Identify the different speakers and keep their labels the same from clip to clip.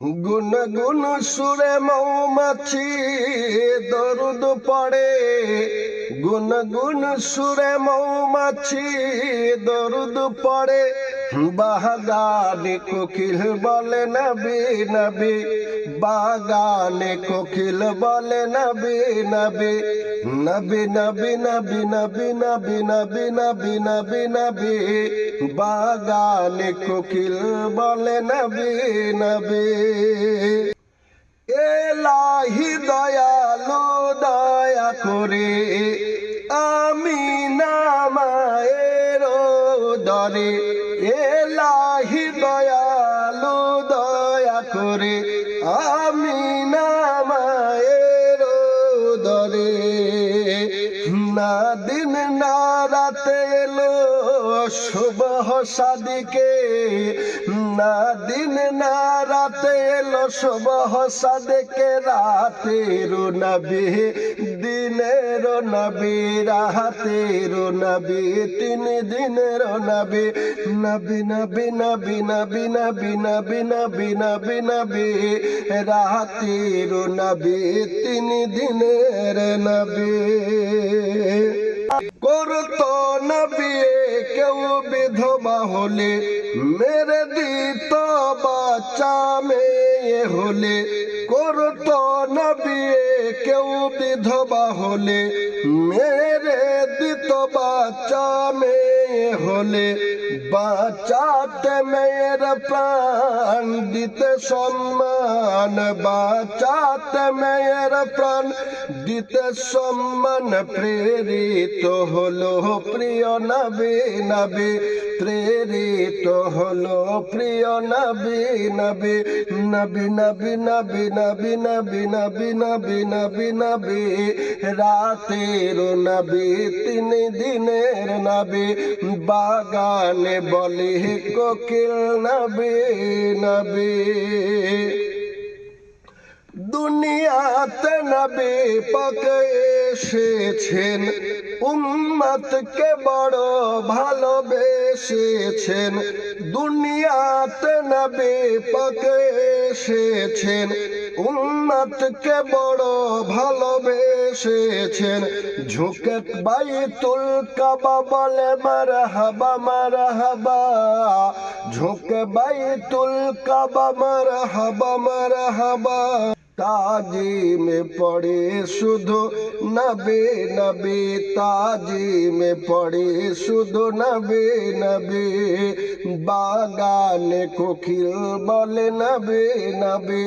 Speaker 1: গুন গুন সুরে মৌমাছি দরুদ পড়ে। গুন গুন সুরে মৌমাছি, দরুদ পড়ে। বাগানে কোকিল বলে নবি, নবী। বাগানে কোকিল বলে নবি, নবী। নবী নবী নবী নবী নবী নবী নবী নবী নবী। বাগানে কোকিল বলে নবী নবী। দরে এলাহি দয়ালু দয়া করে আমি শুভ সাদিকে। না দিন, না রাতে এলো শুভ সাদিকে। রাতের নবী, দিনের নবী, রাতের নবী, তিন দিনের নবী। নবী নবী নবী নবী নবী নবী নবী নবী নবী, রাতের নবী, তিন দিনের নবী। করতো না বিয়ে, কেউ বিধবা হলে মেরে দিত বাচ্চা মেয়ে হলে। করতো না বিয়ে, কেউ বিধবা হলে মেরে দিত বাচ্চা মেয়ে হলে বাঁচাতে মেয়ের প্রাণ, দিতে সম্মান, বাঁচাতে মেয়ের প্রাণ, দিতে সম্মান, প্রেরিত হলো প্রিয় নবী নবী। প্রেরিত হলো প্রিয় নবী নবী নবী নবী নবী নবী নবী নবী নবী নবী নবী রাতের নবী তিন দিনের নবী বাগানে বলি কোকিল নবী নবী দুনিয়াতে নবী পাক এসেছেন। উম্মতকে বড় ভালোবেসেছেন। দুনিয়াতে নবী পাক এসেছেন। উম্মতকে বড় ভালোবেসেছেন। ঝুঁকে বাইতুল কাবা বলে মার হাবা মার হাবা ঝুঁকে বাইতুল কাবা মার হাবা মার হাবা তাজিমে পড়ে শুধু নবে নবে তাজিমে পড়ে শুধু নবে নবে। বাগানে কোকিল বলে নবে নবে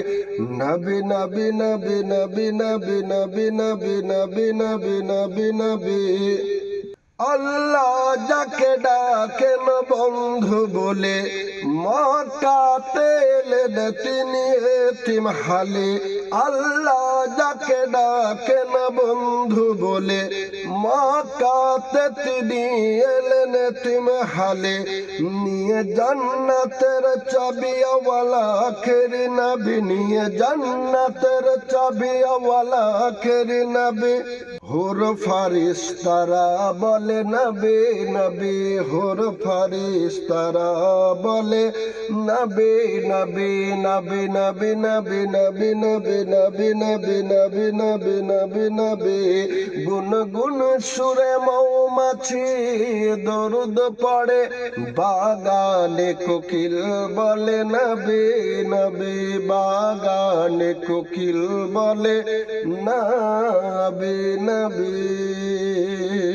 Speaker 1: নবে নবে নবে নবে নবে নবে নবে নবে নবে নবে নবে। আল্লাহ যাকে ডাকেন বন্ধু বলে এলেন তিনি এতিম হালে, আল্লাহ যাকে ডাকেন বন্ধু বলে, মকাতে তিনি এলেন এতিম হালে, নিয়ে জান্নাতের চাবিয়াওয়ালা খেরি নবী, নিয়ে জান্নাতের চাবিয়াওয়ালা খেরি নবী। হোর ফারিস তারা বলে নবে নবে হোর ফারিস তারা বলে নবে নবে নবে নবে নবে নবে নবে নবে নবে নবে নবে নবে নবে গুন গুন সুরে মৌমাছি দরুদ পড়ে বাগানে কোকিল বলে নবে নবে বাগানে কোকিল বলে নবে নবে যাবে